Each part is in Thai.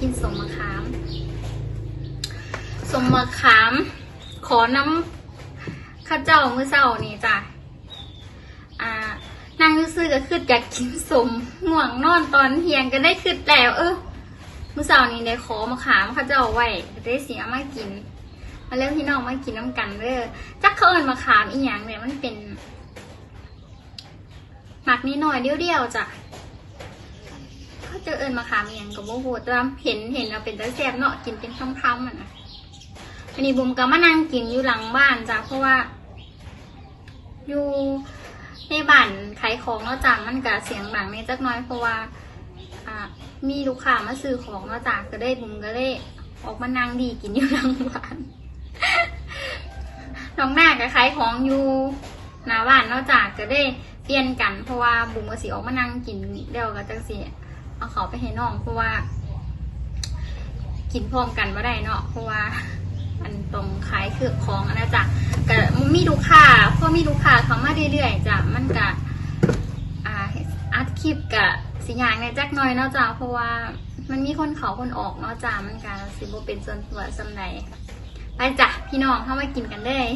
กินสมมะขาม สมมะขาม ขอน้ำข้าวเจ้ามือเศร้านี่จ้ะ อ่านางรู้สึกก็คืออยากกินสมง่วงนอนตอนเที่ยงก็ได้คืดแล้ว เออมือเศร้านี่ได้ขอมะขามข้าวเจ้าไว้ได้เสียมากิน มาเริ่มพี่น้องมากินน้ำกันเด้อจักเขาเอินมะขามอีหยังเนี่ยมันเป็นหมักนิดหน่อยเดียวๆจ้ะ เขาจะเอิญมาขามเอียงกับโมโหแต่ว่าเห็นเห็นเราเป็นตะแซบเนาะกินเป็นคำๆอะนะอันนี้บุมก็มานั่งกินอยู่หลังบ้านจ้ะเพราะว่า อยู่ในบ้านขายของเนาะจ้ะมันก็เสียงดังในจักน้อยเพราะว่าอ่า มีลูกค้ามาซื้อของเนาะจ้ะก็ได้บุมก็ได้ออกมานั่งดีกินอยู่หลังบ้านน้องหน้าก็ขายของอยู่หน้าบ้านเนาะจ้ะก็ได้เปลี่ยนกันเพราะว่าบุ๋มก็สิออกมานั่งกินเดี๋ยวก็จังสิ เอาเขาไปให้น้องเพราะว่า กินพร้อมกันไม่ได้เนาะเพราะว่ามันตรงขายเครือของนะจ๊ะก็มีลูกค้าพอมีลูกค้าเขามาเรื่อยๆจ้ะมันก็อ่าอัดคลิปกับสิอย่างในแจักหน่อยเนาะจ้ะเพราะว่ามันมีคนเขาคนออกเนาะจ้ะมันก็สิบเป็นส่วนตัวสำใดไปจ้ะพี่น้องเข้ามากินกันเลย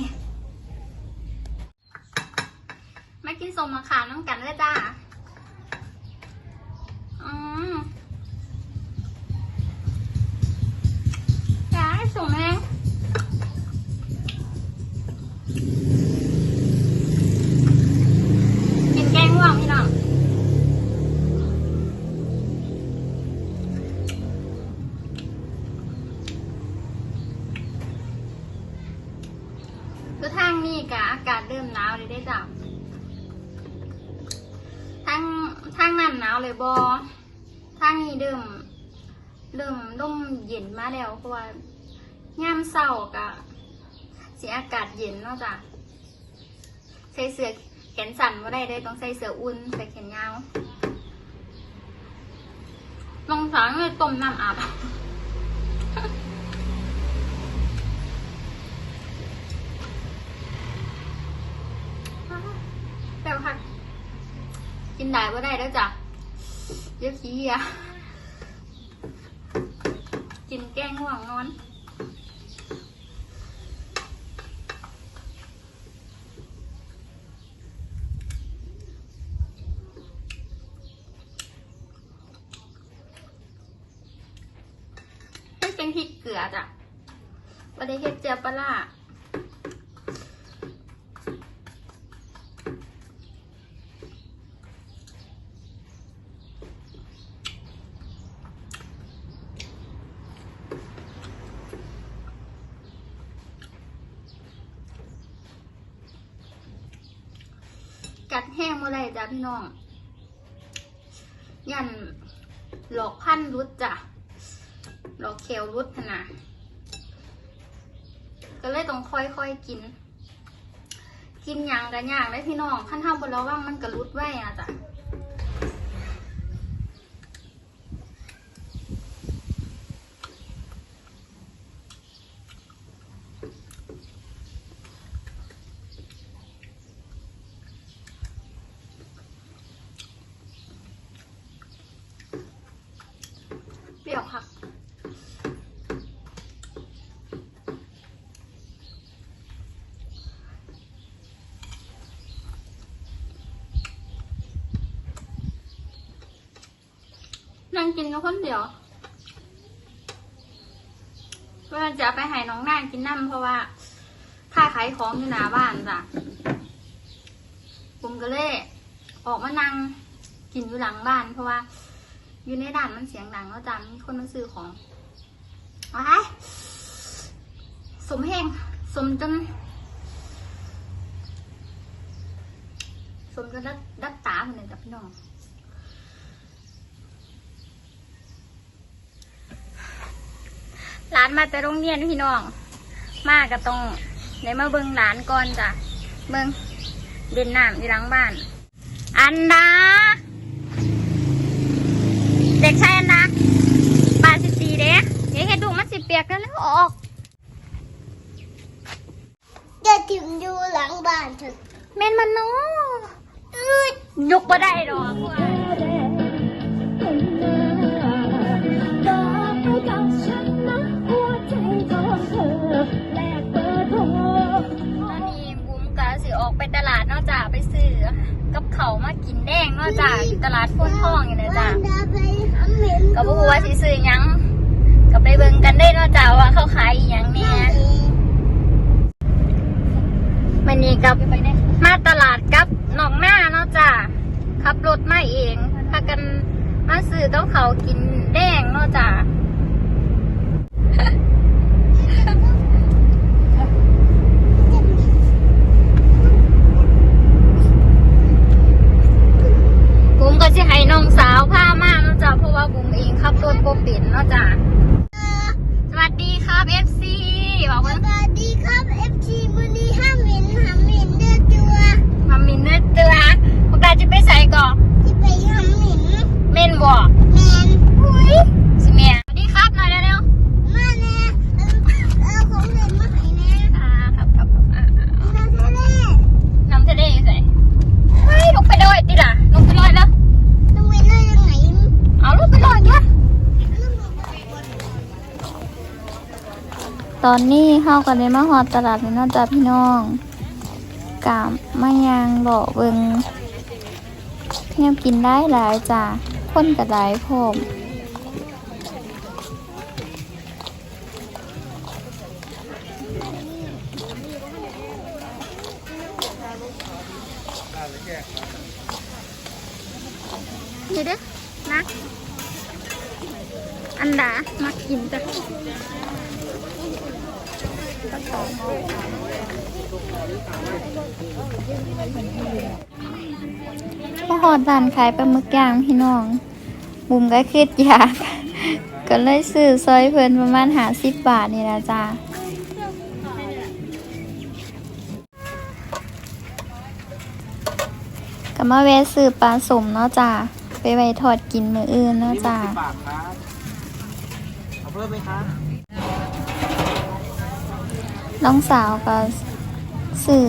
มากินสมมะขามน้ำกันเลยจ้า อืมย้ายส่งแม่กินแกงห่วงพี่น้องคือทางนี้กะอากาศเริ่มหนาวเลยได้จ้ะทางทางนั้นหนาวเลยบอ ทางนี้เริ่มเริ่มร่มเย็นมาแล้วเพราะว่ายามเศร้ากะสีอากาศเย็นเนาะจ้ะใส่เสื้อแขนสั้นว่าได้เลยต้องใส่เสื้ออุ่นใส่แขนยาวลองสางเลยต้มน้ำอาบแต่ค่ะกินได้ว่าได้แล้วจ้ะ เดี๋ยวขี้อะกินแกงห่วงนอนให้เป็นพริกเกลือจ้ะประเดี๋ยวเฮ็ดเจียปลา แห้งเมื่อไรจ้ะพี่น้อง ยันหลอกพันรุดจ้ะ หลอกเคลรุดนาดก็เลยต้องค่อยๆกิน กินหยังกันอย่างได้พี่น้องขั้นเท่าบนเระว่างมันกระรุดไว้อะจ้ะ เปรี้ยวค่ะ นั่ง กินกับคนเดียวเพื่อจะไปให้น้องนางกินน้ำเพราะว่าค่าขายของอยู่หน้าบ้านจ้ะผมก็เลยออกมานั่งกินอยู่หลังบ้าน เพราะว่า อยู่ในด่านมันเสียงดังแล้วจ้ะมีคนมาซื้อของว้ายสมแห้งสมจนสมจนดักดักตาคนหนึ่งกับพี่น้องานมาแต่โรงเรียนพี่น้อง มาก็ต้องได้มาเบิ่งร้านก่อนจ้ะเบิ่งเด่นน้ำอยู่หลังบ้าน อันดา เด็กชายอันดาปาสิบสี่เด้เดี๋ยวเห็ดดูมันสิเปียกแล้วแล้วออกจะถึงอยู่หลังบ้านเถอะเมนมันเนาะอืดยกบ่ได้ดอกว่าดอกะจ้าอยู่ ตลาดโพนทองอยู่นะจ้าเดินไปหาเหม็นก็บ่รู้ว่าสิซื้อหยังก็ไปเบิ่งกันได้เนาะจ้าว่าเขาขายอีหยังเนี่ยมันนี้กับมาตลาดกับน้องหน้าเนาะจ้าขับรถมาเองพากันมาซื้อต้องเขาวกินแดงเนาะจ้า บุ๋มก็จะให้น้องสาวพามาเนาะจ้ะเพราะว่าบุ๋มเองขับรถโปเป็นเนาะจ้ะสวัสดีครับ FC บอก ส เพื่อน วัสดีครับเอฟซีวันนี้ห้ามเหม็นห้ามเหม็นเด้อตัว มามินเนื้อเตือพวกเราจะไปใส่ก่อน ที่ไปห้ามเหม็น เม่นบอก แมนอุ้ย สิเมียสวัสดีครับหน่อยเร็ว มาแน่เออเออของเหม็นมาให้แน่ ๆอ่าครับครับครับอ่าอ่า เราทะเล น้ำทะเลใส่เฮ้ยลงไปลอยติล่ะลงไปลอยแล้ว ต้องเว้นเลยยังไง เอาลงไปลอยเนี่ย ตอนนี้เข้ากันในมาฮอดตลาดนี่นาะจ้ะพี่น้องกามมะยางหล่อเบิงเนี่ยกินได้หลายจ้ะคนกับหลายพร้อม นี่เด้อนะ อันดามากินจ้ะ มาหอดร้านขายปลาหมึกย่างพี่น้องบุมก็คิดอยาก ก็เลยซื้อซอยเพิ่นประมาณหาสิบบาทนี่ละจ้าก็มาแวะซื้อปลาสมเนาะจ้าไปไว้ทอดกินมืออื่นเนาะจ้าบาทครับเอาเพิ่มไหมครับ น้องสาวก็ซื้อ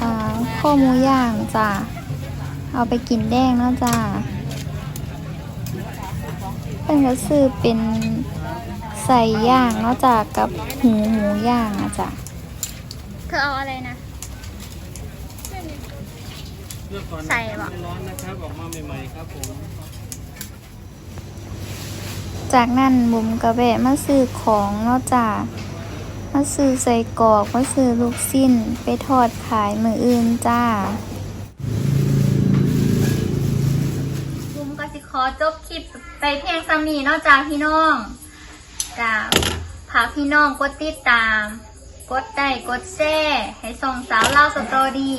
อ่าข้อหมูย่างจ้าเอาไปกินแดงเนาะจ้าเพิ่นก็ซื้อเป็นใส่ย่างเนาะจ้ากับหูหมูย่างอะจ้าเธอเอาอะไรนะ เลือกก่อนใส่บ่ไม่ร้อนนะครับออกมาใหม่ๆครับผมจากนั้นบุ๋มก็แวะมาซื้อของเนาะจ้า มาซื้อใส่กรอกมาซื้อลูกสิ้น ไปทอดขายมืออื่นจ้าบุมก็สิขอจบคลิปไปเพียงซ้ำนี้นาะจ้าพี่น้องจ้าพาพี่น้องกดติดตาม กดได้กดแชร์ให้ส่งสาวเล่าสตอรี่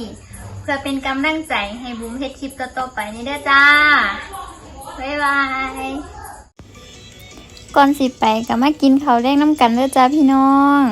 เพื่อเป็นกำลังใจให้บุ๋มเฮ็ดคลิปต่อๆไปนี่เด้อจ้า บ๊ายบาย ก่อนสิไปก็มากินข้าวแดงน้ำกันเด้อจ้าพี่น้อง